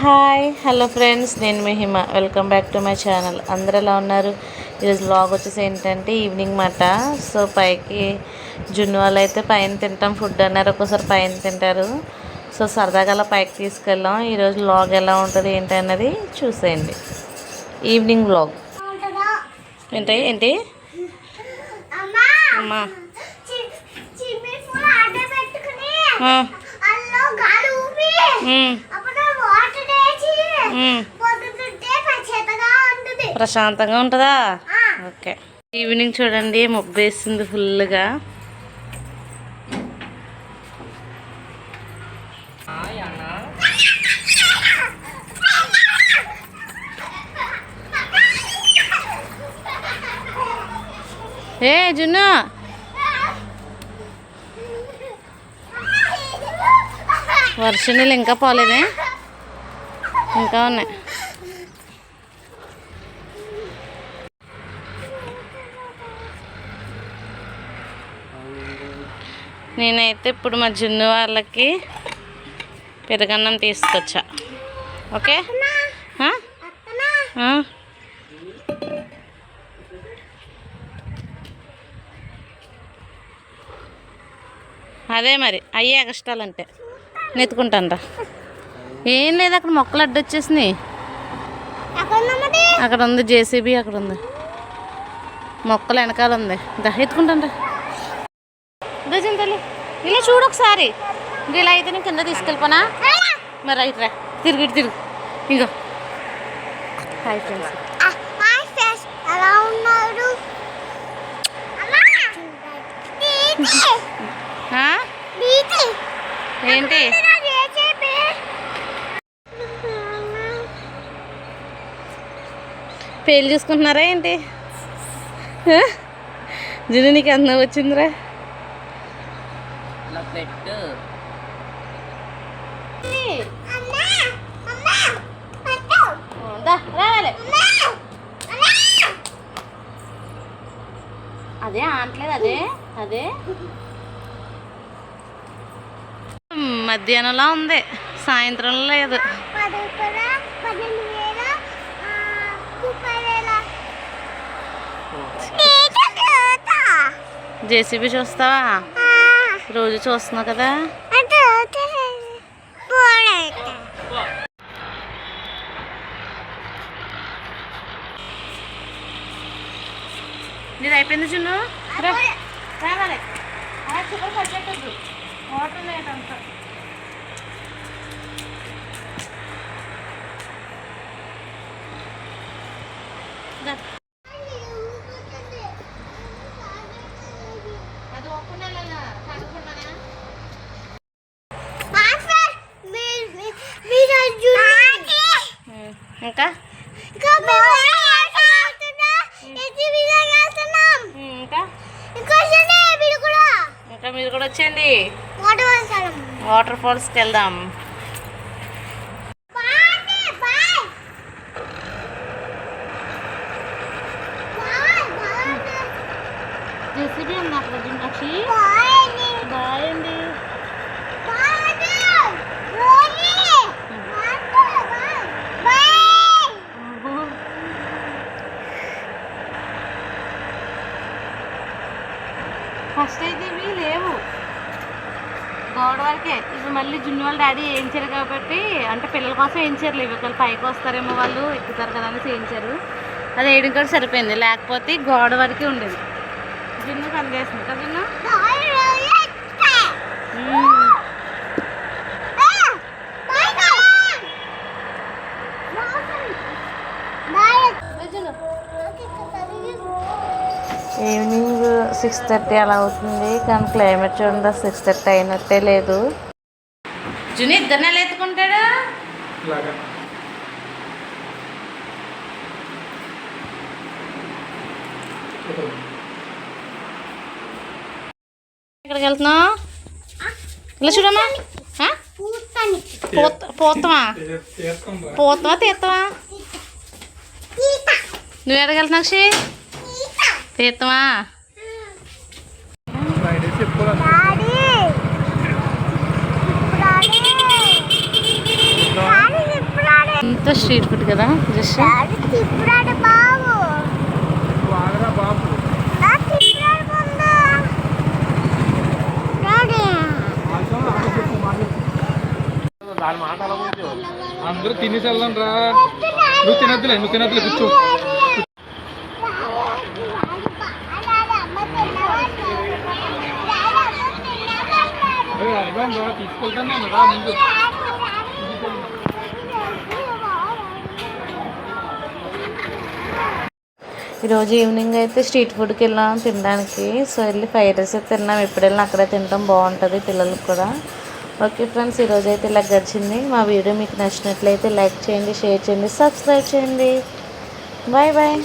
Hi hello friends నేను మీ Hima welcome back to my channel. అందరు ఎలా ఉన్నారు? ఈరోజు బ్లాగ్ వచ్చేసి ఏంటంటే ఈవినింగ్ మాట. సో పైకి జున్ను వాళ్ళు అయితే పైన తింటాం ఫుడ్ అన్నారు. ఒక్కోసారి పైన తింటారు. సో సరదాగా అలా పైకి తీసుకెళ్ళాం ఈరోజు బ్లాగ్ ఎలా ఉంటుంది ఏంటి అన్నది చూసేయండి. ఈవినింగ్ బ్లాగ్ ఏంటి ఏంటి? అమ్మా! అమ్మా. ప్రశాంతంగా ఉంటుందా. ఓకే. ఈవినింగ్ చూడండి మబ్బు వేస్తుంది ఫుల్గా ఏ జున్ను. వర్షం నీళ్ళు ఇంకా పోలేదే? ఇంకా ఉన్నాయి. నేనైతే ఇప్పుడు మా జున్ను వాళ్ళకి పెరగన్నం తీసుకొచ్చా. ఓకే? అదే మరి అయ్యే కష్టాలంటే. నెత్తుకుంటాను ఏం లేదు అక్కడ మొక్కలు అడ్డొచ్చేసినాయి అక్కడ ఉంది జేసీబీ అక్కడ ఉంది మొక్కలు వెనకాల ఉంది. దా ఎత్తుకుంటాను గజం తల్లి ఇలా చూడు ఒకసారి. ఇలా అయితే నేను కింద తీసుకెళ్ళిపోనా? మరి రైట్ రా తిరిగి తిరుగు. ఇంకో హాయ్ ఫ్రెండ్స్ హాయ్ ఫ్రెండ్స్ ఎలా ఉన్నారు అమ్మా బీటి బీటి ఏంటి చేసేపి పెళ్ళి చూసుకుంటున్నారా ఏంటి? జున్ను నీకు ఎంత నవ్వు వచ్చిందిరా పట్టు అదే ఆనట్లేదు అదే అదే. మధ్యాహ్నంలో ఉంది సాయంత్రం లేదు. జేసీబీ చూస్తావా? రోజు చూస్తున్నావు కదా. నీది అయిపోయింది చిన్ను. రావాలి. అలా చుక్కలు పట్టేటద్దు వాటర్ లేదంత అది ఒక్కనే తగ్గకుండానా మాస్టర్, మీ- మీ- మీరు అది చూడండి. ఇంకా? ఇంకా మీరు కూడా? ఇంకా మీరు కూడా వచ్చేయండి. వాటర్ ఫాల్స్కి వెళ్దాం. జెసిబీ ఉంది అక్కడ జున్నక్షి బాయ్ అండి. బాయ్ అండి బాయ్ అండి. రోని. Master, bye. బాయ్. ఫస్ట్ అయితే ఇవి లేవు. గోడ వరకే. ఇప్పుడు మళ్ళీ జున్ను వాళ్ళ డాడీ వేయించారు కాబట్టి అంటే పిల్లల కోసం వేయించారు లేవు ఒకవేళ పైకి వస్తారేమో వాళ్ళు ఎక్కుతారు కదా అనేసి వేయించారు అది వేయడం కూడా సరిపోయింది. లేకపోతే గోడ వరకే ఉండేది. జున్ను కందేస్తుంది కదా జున్ను? సిక్స్ థర్టీ అలా అవుతుంది కానీ క్లైమేట్ చూడండి సిక్స్ థర్టీ అయినట్టే లేదు. జుని ఇద్దరినే ఎత్తుకుంటాడు? ఇలాగా. ఎక్కడికి వెళ్తున్నావు? ఇలా చూడమ్మా. పోతావా? పోతావా తీస్తావా. నువ్వు ఎక్కడికి వెళ్తున్నావు. తీస్తావా ఫ్రైడే చెప్పుకోవాలి డాడీ. డాడీ. డాడీ, ఇప్పుడు అంతా స్ట్రీట్ ఫుడ్ కదా జస్ట్. అందరూ తినేసి వెళ్దాం రా. నువ్వు తినద్దులే నువ్వు తినద్దులే కూర్చో. తీసుకెళ్తాను రా ముందు. ఈరోజు ఈవినింగ్ అయితే స్ట్రీట్ ఫుడ్కి వెళ్ళాం తినడానికి. సో వెళ్ళి ఫ్రైడ్ రైస్ అయితే తిన్నాం. ఎప్పుడు వెళ్ళినా అక్కడే తినడం బాగుంటుంది పిల్లలకు కూడా. ఓకే ఫ్రెండ్స్ ఈరోజు అయితే ఇలా గడిచింది. మా వీడియో మీకు నచ్చినట్లయితే లైక్ చేయండి షేర్ చేయండి సబ్స్క్రైబ్ చేయండి. Bye bye.